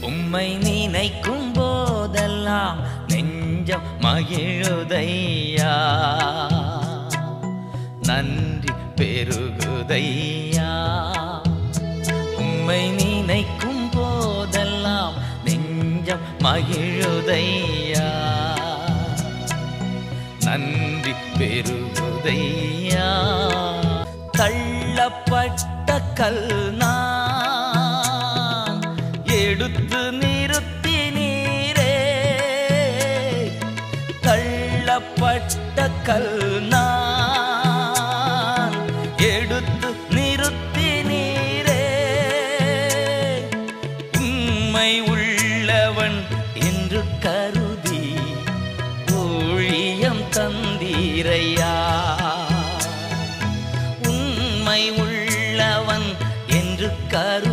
உம்மை நினைக்கும் போதெல்லாம் நெஞ்சம் மகிழுதையா? நன்றி பெருகுதையா? உம்மை நினைக்கும் போதெல்லாம் நெஞ்சம் மகிழுதையா? நன்றி பெருகுதையா? தள்ளப்பட்ட கல் நான் எடுத்து நிறுத்தி நீரே தள்ளப்பட்ட கல் நான் எடுத்து நிறுத்தி நீரே உண்மை உள்ளவன் என்று கருதி ஊழியம் உண்மை உள்ளவன் என்று கரு